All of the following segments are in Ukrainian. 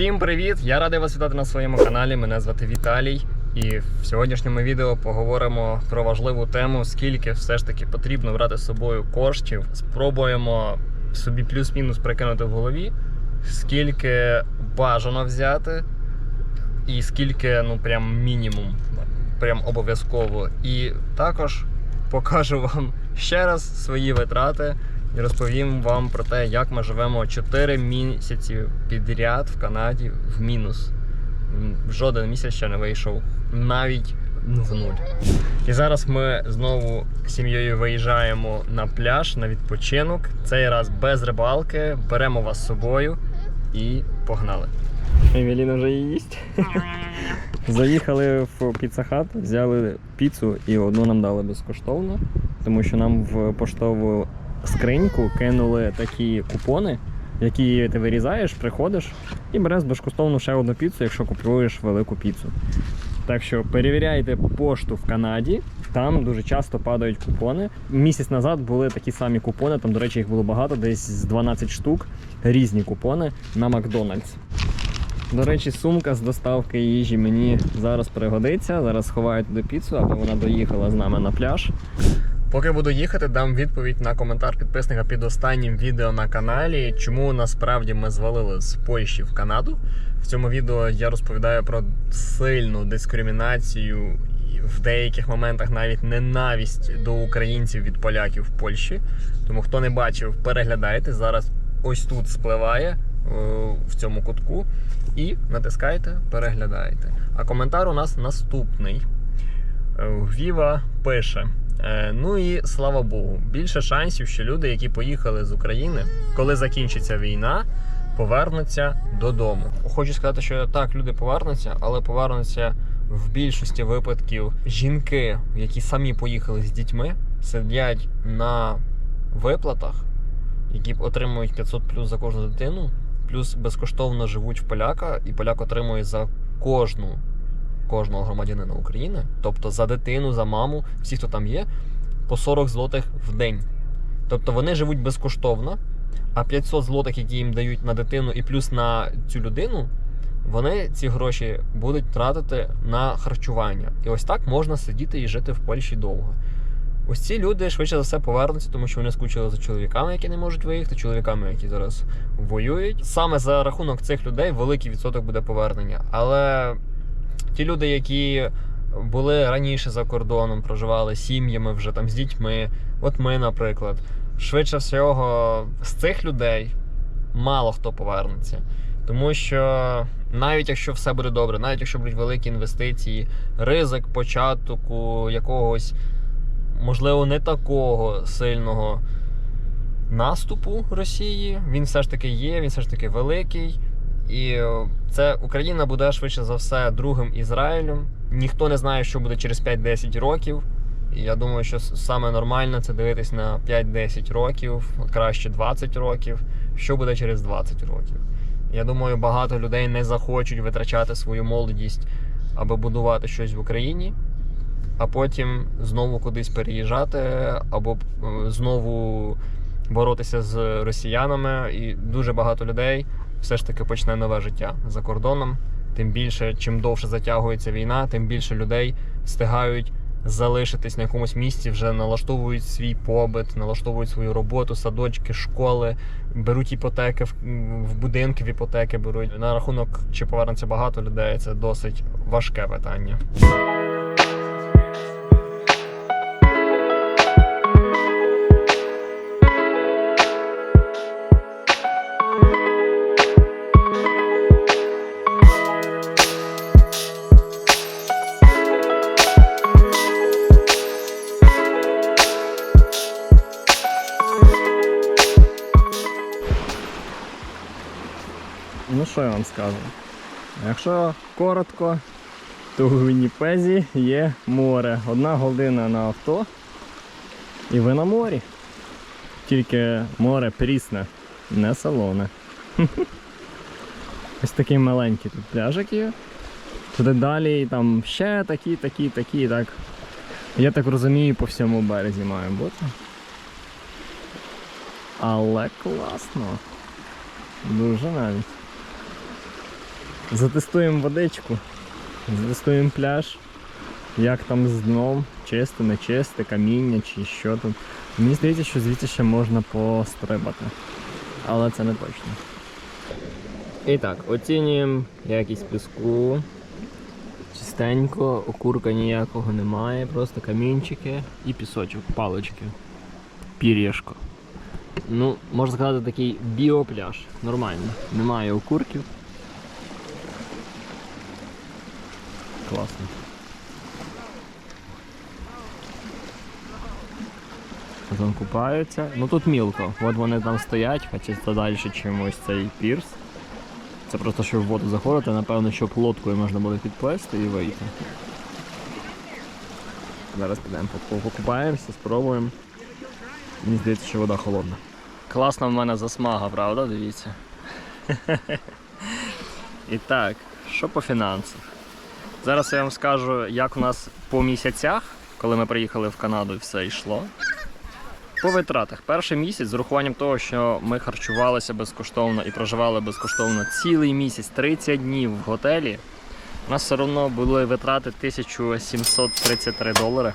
Всім привіт! Я радий вас вітати на своєму каналі. Мене звати Віталій. І в сьогоднішньому відео поговоримо про важливу тему, скільки все ж таки потрібно брати з собою коштів. Спробуємо собі плюс-мінус прикинути в голові, скільки бажано взяти, і скільки, ну прям мінімум, прям обов'язково. І також покажу вам ще раз свої витрати і розповім вам про те, як ми живемо 4 місяці підряд в Канаді в мінус. Жоден місяць ще не вийшов, навіть в нуль. І зараз ми знову з сім'єю виїжджаємо на пляж на відпочинок. Цей раз без рибалки, беремо вас з собою і погнали. Евеліна вже їсть. Заїхали в піцахат, взяли піцу і одну нам дали безкоштовно, тому що нам в поштову скриньку кинули такі купони, які ти вирізаєш, приходиш і береш безкоштовно ще одну піцу, якщо купуєш велику піцу. Так що перевіряйте пошту в Канаді. Там дуже часто падають купони. Місяць назад були такі самі купони. Там, до речі, їх було багато, десь з 12 штук. Різні купони на Макдональдс. До речі, сумка з доставки їжі мені зараз пригодиться. Зараз сховаю туди піцу, аби вона доїхала з нами на пляж. Поки буду їхати, дам відповідь на коментар підписника під останнім відео на каналі. Чому насправді ми звалили з Польщі в Канаду. В цьому відео я розповідаю про сильну дискримінацію в деяких моментах навіть ненависть до українців від поляків в Польщі. Тому хто не бачив, переглядайте. Зараз ось тут спливає е, в цьому кутку. І натискайте, переглядаєте. А коментар у нас наступний. Е, Віва пише. Е, Ну і слава Богу, більше шансів, що люди, які поїхали з України, коли закінчиться війна, повернуться додому. Хочу сказати, що так, люди повернуться, але повернуться в більшості випадків жінки, які самі поїхали з дітьми, сидять на виплатах, які отримують 500 плюс за кожну дитину, плюс безкоштовно живуть в поляка, і поляк отримує за кожну кожного громадянина України, тобто за дитину, за маму, всі, хто там є, по 40 злотих в день. Тобто вони живуть безкоштовно, а 500 злотих, які їм дають на дитину і плюс на цю людину, вони ці гроші будуть тратити на харчування. І ось так можна сидіти і жити в Польщі довго. Ось ці люди швидше за все повернуться, тому що вони скучили за чоловіками, які не можуть виїхати, чоловіками, які зараз воюють. Саме за рахунок цих людей великий відсоток буде повернення. Але ті люди, які були раніше за кордоном, проживали сім'ями вже там з дітьми. От ми, наприклад, швидше всього, з цих людей мало хто повернеться. Тому що навіть якщо все буде добре, навіть якщо будуть великі інвестиції, ризик початку якогось, можливо, не такого сильного наступу Росії, він все ж таки є, він все ж таки великий. І е, це Україна буде швидше за все другим Ізраїлем. Ніхто не знає, що буде через 5-10 років. І я думаю, що саме нормально це дивитись на 5-10 років, краще 20 років. Що буде через 20 років? Я думаю, багато людей не захочуть витрачати свою молодість, аби будувати щось в Україні, а потім знову кудись переїжджати, або е, знову боротися з росіянами. І дуже багато людей все ж таки почне нове життя за кордоном. Тим більше, чим довше затягується війна, тим більше людей встигають залишитись на якомусь місці, вже налаштовують свій побит, налаштовують свою роботу, садочки, школи, беруть іпотеки в, будинки, в іпотеки беруть. На рахунок чи повернеться багато людей, це досить важке питання. Що я вам скажу? Якщо коротко, то у Вінніпезі є море. Одна година на авто, і ви на морі. Тільки море прісне, не солоне. Ось такий маленький тут пляжик є. Туди далі там ще такі, такі, такі, так. Я так розумію, по всьому березі має бути. Але класно. Дуже навіть. Затестуємо водичку, затестуємо пляж, як там з дном, чисте, не чисте, каміння чи що там. Мені здається, що звідси ще можна пострибати. Але це не точно. І так, оцінюємо якість піску. Чистенько, окурка ніякого немає, просто камінчики і пісочок, палички. Пір'яшко. Ну, можна сказати, такий біопляж. Нормально. Немає окурків. Класно. Там купаються. Ну тут мілко. От вони там стоять, хоча це далі, ніж ось цей пірс. Це просто щоб в воду заходити, напевно, щоб лодкою можна буде підплести і вийти. Зараз підемо покупаємося, спробуємо. Мені здається, що вода холодна. Класна в мене засмага, правда? Дивіться. І так, що по фінансах? Зараз я вам скажу, як у нас по місяцях, коли ми приїхали в Канаду все йшло. По витратах. Перший місяць з урахуванням того, що ми харчувалися безкоштовно і проживали безкоштовно цілий місяць, 30 днів в готелі. У нас все одно були витрати 1733 долари.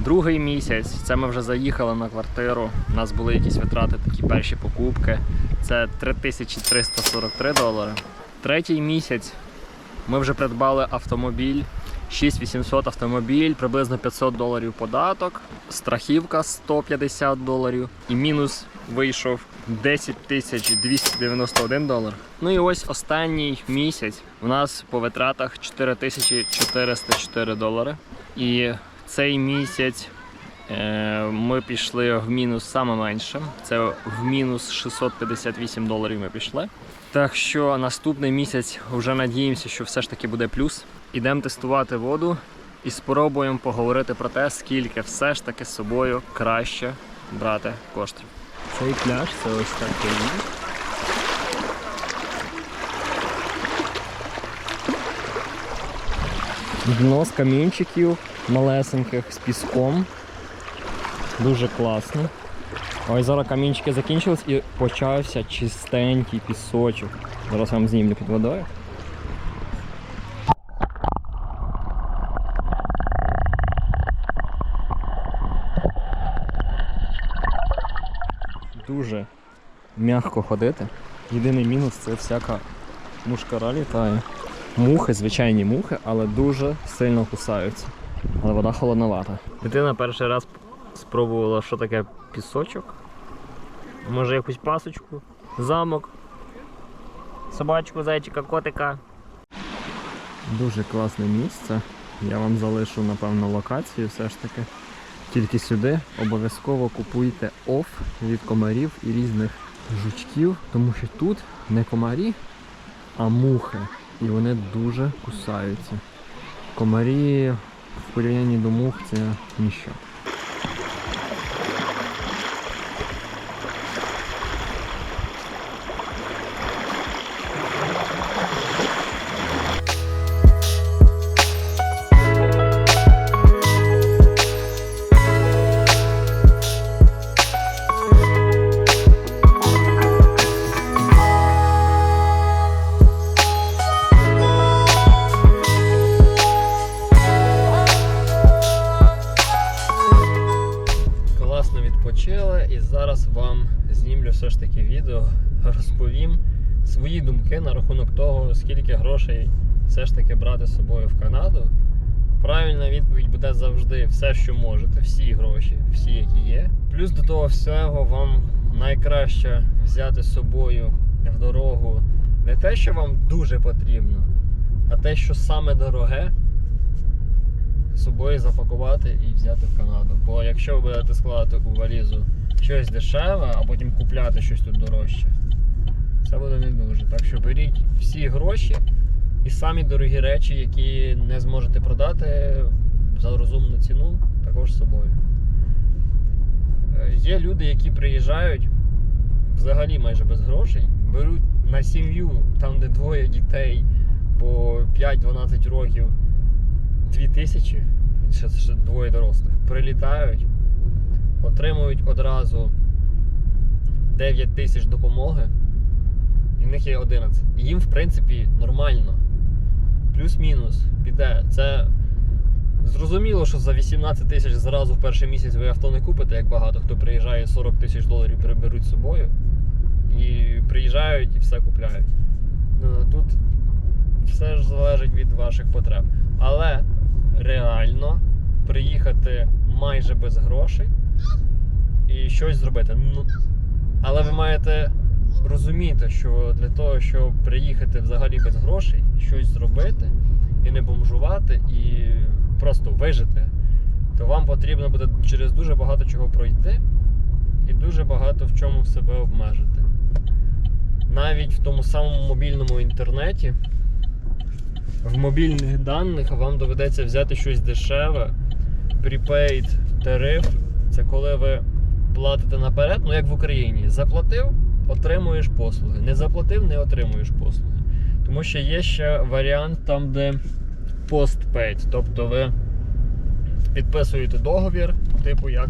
Другий місяць це ми вже заїхали на квартиру. У нас були якісь витрати, такі перші покупки. Це 3343 долари. Третій місяць ми вже придбали автомобіль. 6800 автомобіль, приблизно 500 доларів податок, страхівка 150 доларів і мінус вийшов 10 тисяч 291 долар. Ну і ось останній місяць у нас по витратах 4404 долари. І цей місяць ми пішли в мінус саме менше. Це в мінус 658 доларів ми пішли. Так що наступний місяць вже надіємося, що все ж таки буде плюс. Ідемо тестувати воду і спробуємо поговорити про те, скільки все ж таки з собою краще брати коштів. Цей пляж це ось такий. Дно з камінчиків малесеньких з піском. Дуже класно. Ось зараз камінчики закінчились і почався чистенький пісочок. Зараз вам знімлю під водою. Дуже м'яко ходити. Єдиний мінус це всяка мушкара літає. Мухи, звичайні мухи, але дуже сильно кусаються. Але вода холодновата. Дитина перший раз спробувала, що таке пісочок. Може якусь пасочку, замок, собачку, зайчика, котика. Дуже класне місце. Я вам залишу, напевно, локацію все ж таки. Тільки сюди обов'язково купуйте оф від комарів і різних жучків, тому що тут не комарі, а мухи. І вони дуже кусаються. Комарі в порівнянні до мух це ніщо. Думки на рахунок того, скільки грошей все ж таки брати з собою в Канаду. Правильна відповідь буде завжди все, що можете, всі гроші, всі, які є. Плюс до того всього вам найкраще взяти з собою в дорогу не те, що вам дуже потрібно, а те, що саме дороге, з собою запакувати і взяти в Канаду. Бо якщо ви будете складати у валізу щось дешеве, а потім купляти щось тут дорожче, це буде не дуже. Так що беріть всі гроші і самі дорогі речі, які не зможете продати за розумну ціну, також з собою. Е, Є люди, які приїжджають взагалі майже без грошей, беруть на сім'ю, там де двоє дітей по 5-12 років, 2 тисячі, ще, ще двоє дорослих, прилітають, отримують одразу 9 тисяч допомоги і в них є 11. І їм, в принципі, нормально. Плюс-мінус піде. Це зрозуміло, що за 18 тисяч зразу в перший місяць ви авто не купите, як багато хто приїжджає 40 тисяч доларів приберуть з собою. І приїжджають і все купляють. Ну, тут все ж залежить від ваших потреб. Але реально приїхати майже без грошей і щось зробити. Ну, але ви маєте розуміти, що для того, щоб приїхати взагалі без грошей, щось зробити, і не бомжувати, і просто вижити, то вам потрібно буде через дуже багато чого пройти і дуже багато в чому себе обмежити. Навіть в тому самому мобільному інтернеті, в мобільних даних вам доведеться взяти щось дешеве, prepaid тариф. Це коли ви платите наперед, ну як в Україні. Заплатив, отримуєш послуги. Не заплатив, не отримуєш послуги. Тому що є ще варіант там, де постпейд. Тобто ви підписуєте договір, типу як.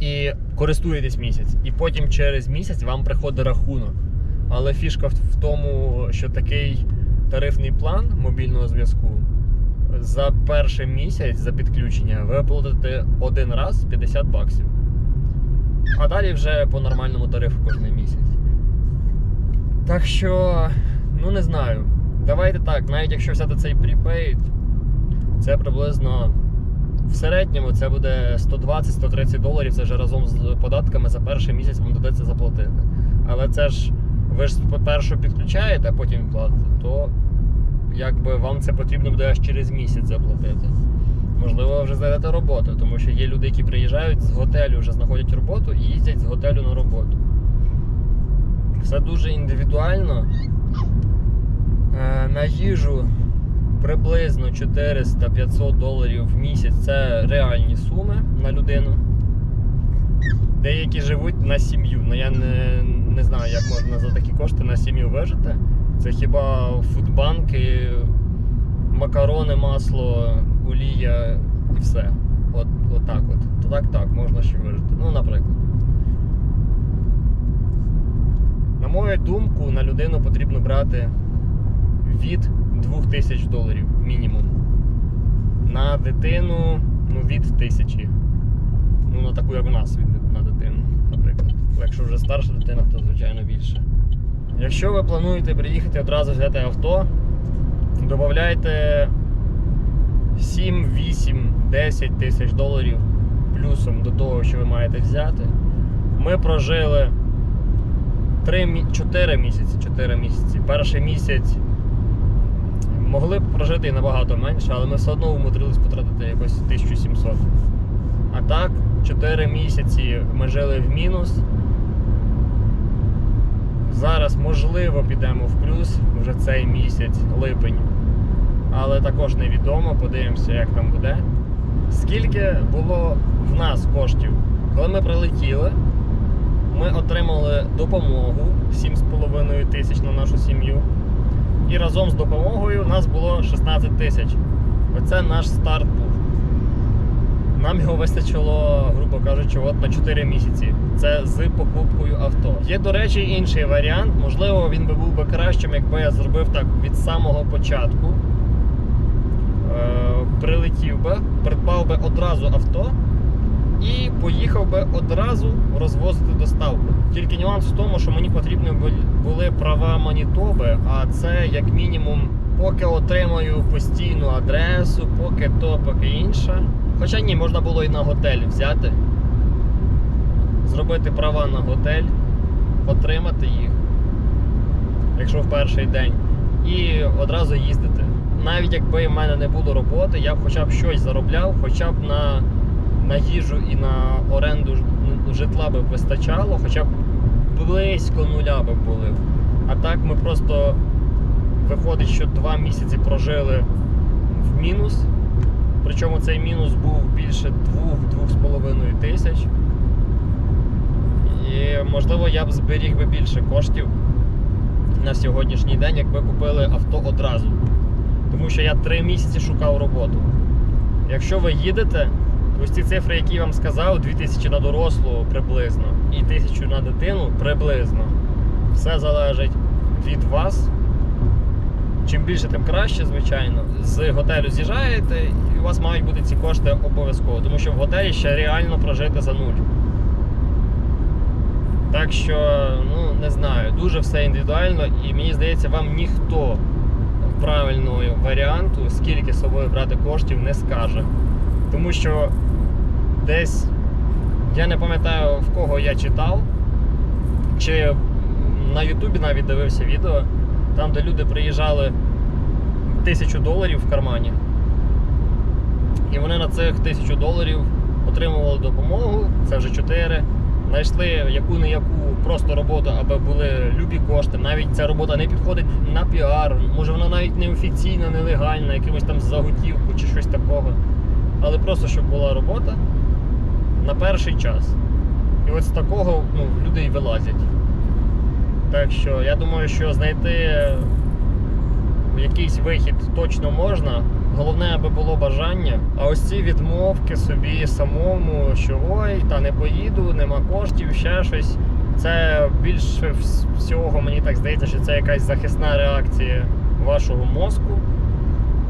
І користуєтесь місяць. І потім через місяць вам приходить рахунок. Але фішка в- тому, що такий тарифний план мобільного зв'язку за перший місяць за підключення ви платите один раз 50 баксів. А далі вже по нормальному тарифу кожен місяць. Так що, ну не знаю. Давайте так, навіть якщо взяти цей prepaid, це приблизно в середньому це буде 120-130 доларів. Це вже разом з податками за перший місяць вам доведеться заплатити. Але це ж ви ж спершу підключаєте, а потім платите, то якби вам це потрібно буде аж через місяць заплатити. Можливо, вже знайдете роботу, тому що є люди, які приїжджають з готелю, вже знаходять роботу і їздять з готелю на роботу. Все дуже індивідуально. Е, На їжу приблизно 400-500 доларів в місяць це реальні суми на людину. Деякі живуть на сім'ю. Ну я не, не знаю, як можна за такі кошти на сім'ю вижити. Це хіба фудбанки, макарони, масло, олія і все. От, от так от. То так так, можна ще вижити. Ну, наприклад. На мою думку, на людину потрібно брати від 2000 доларів мінімум. На дитину ну, від тисячі. Ну, на таку, як у нас від, на дитину, наприклад. Якщо вже старша дитина, то звичайно більше. Якщо ви плануєте приїхати одразу взяти авто, додавайте 7, 8, 10 тисяч доларів плюсом до того, що ви маєте взяти. Ми прожили 3, 4 місяці. 4 місяці. Перший місяць могли б прожити і набагато менше, але ми все одно умудрились потратити якось 1700. А так, 4 місяці ми жили в мінус. Зараз, можливо, підемо в плюс вже цей місяць, липень. Але також невідомо, подивимося, як там буде. Скільки було в нас коштів? Коли ми прилетіли, ми отримали допомогу 7,5 тисяч на нашу сім'ю. І разом з допомогою у нас було 16 тисяч. Оце наш старт був. Нам його вистачило, грубо кажучи, от на 4 місяці. Це з покупкою авто. Є, до речі, інший варіант. Можливо, він би був би кращим, якби я зробив так від самого початку. Е, прилетів би, придбав би одразу авто і поїхав би одразу розвозити доставку. Тільки нюанс в тому, що мені потрібні були права Манітоби, а це як мінімум, поки отримаю постійну адресу, поки то, поки інше. Хоча ні, можна було і на готель взяти, зробити права на готель, отримати їх, якщо в перший день, і одразу їздити. Навіть якби в мене не було роботи, я б хоча б щось заробляв, хоча б на, на їжу і на оренду ну, житла би вистачало, хоча б близько нуля би були. А так ми просто виходить, що два місяці прожили в мінус. Причому цей мінус був більше 2-2,5 тисяч. І можливо я б зберіг би більше коштів на сьогоднішній день, якби купили авто одразу. Тому що я три місяці шукав роботу. Якщо ви їдете, ось ці цифри, які я вам сказав, 2000 на дорослу приблизно і 1000 на дитину приблизно. Все залежить від вас. Чим більше, тим краще, звичайно. З готелю з'їжджаєте, і у вас мають бути ці кошти обов'язково, тому що в готелі ще реально прожити за нуль. Так що, ну не знаю, дуже все індивідуально, і мені здається, вам ніхто правильного варіанту, скільки з собою брати коштів, не скаже. Тому що десь я не пам'ятаю в кого я читав, чи на Ютубі навіть дивився відео, там, де люди приїжджали тисячу доларів в кармані. І вони на цих тисячу доларів отримували допомогу, це вже 4. Знайшли яку-не яку просто роботу, аби були любі кошти. Навіть ця робота не підходить на піар, може вона навіть не офіційна, нелегальна, якимось там заготівку чи щось такого. Але просто щоб була робота на перший час. І от з такого ну, люди і вилазять. Так що я думаю, що знайти якийсь вихід точно можна. Головне, аби було бажання. А ось ці відмовки собі самому, що ой, та не поїду, нема коштів, ще щось. Це більше всього мені так здається, що це якась захисна реакція вашого мозку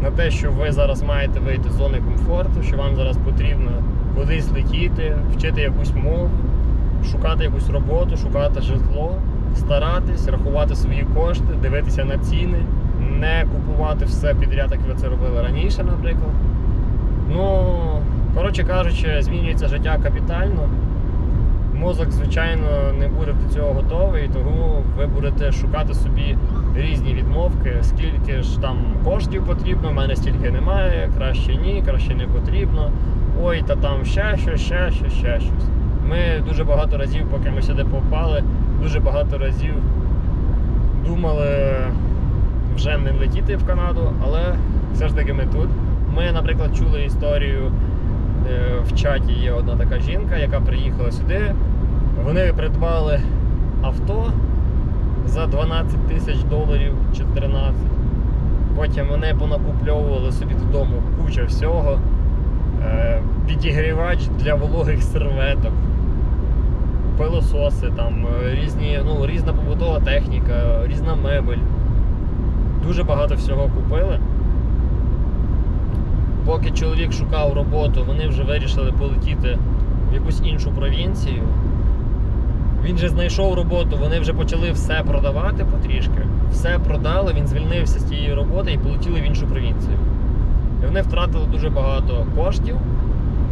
на те, що ви зараз маєте вийти з зони комфорту, що вам зараз потрібно кудись летіти, вчити якусь мову, шукати якусь роботу, шукати житло, старатись, рахувати свої кошти, дивитися на ціни, не купувати все підряд, як ви це робили раніше, наприклад. Ну, коротше кажучи, змінюється життя капітально. Мозок, звичайно, не буде до цього готовий, тому ви будете шукати собі різні відмовки, скільки ж там коштів потрібно, в мене стільки немає, краще ні, краще не потрібно. Ой, та там ще щось, ще щось, ще щось. Ми дуже багато разів, поки ми сюди попали, дуже багато разів думали вже не летіти в Канаду, але все ж таки ми тут. Ми, наприклад, чули історію е, в чаті є одна така жінка, яка приїхала сюди. Вони придбали авто за 12 тисяч доларів чи 13. Потім вони понакупльовували собі додому куча всього. Е, Підігрівач для вологих серветок, пилососи, там, е, різні, ну, різна побутова техніка, різна мебель. Дуже багато всього купили. Поки чоловік шукав роботу, вони вже вирішили полетіти в якусь іншу провінцію. Він же знайшов роботу, вони вже почали все продавати потрішки. Все продали, він звільнився з тієї роботи і полетіли в іншу провінцію. І вони втратили дуже багато коштів,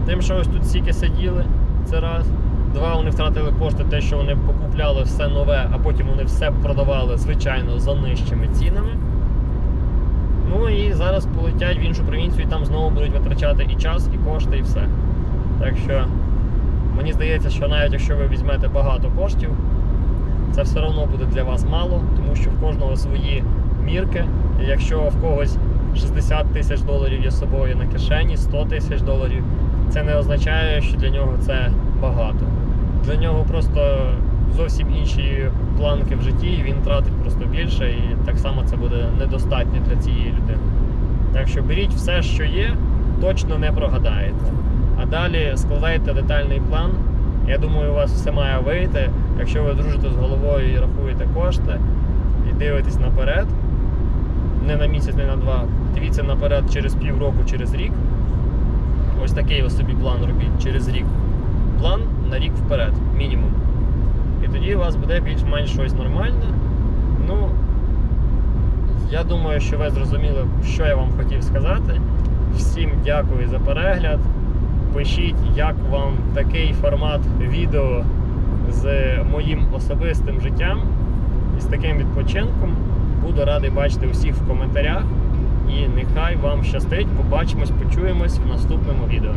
тим, що ось тут стільки сиділи. Це раз. Два, вони втратили кошти, те, що вони покупляли все нове, а потім вони все продавали, звичайно, за нижчими цінами. Ну і зараз полетять в іншу провінцію і там знову будуть витрачати і час, і кошти, і все. Так що мені здається, що навіть якщо ви візьмете багато коштів, це все одно буде для вас мало, тому що в кожного свої мірки. І якщо в когось 60 тисяч доларів є з собою на кишені, 100 тисяч доларів, це не означає, що для нього це багато. Для нього просто зовсім інші планки в житті, і він тратить просто більше, і так само це буде недостатньо для цієї людини. Так що беріть все, що є, точно не прогадаєте. А далі складайте детальний план. Я думаю, у вас все має вийти. Якщо ви дружите з головою і рахуєте кошти і дивитесь наперед, не на місяць, не на два. Дивіться наперед через півроку, через рік. Ось такий ось собі план робіть через рік. План на рік вперед, мінімум. І тоді у вас буде більш-менш щось нормальне. Ну, я думаю, що ви зрозуміли, що я вам хотів сказати. Всім дякую за перегляд. Пишіть, як вам такий формат відео з моїм особистим життям і з таким відпочинком. Буду радий бачити усіх в коментарях. І нехай вам щастить. Побачимось, почуємось в наступному відео.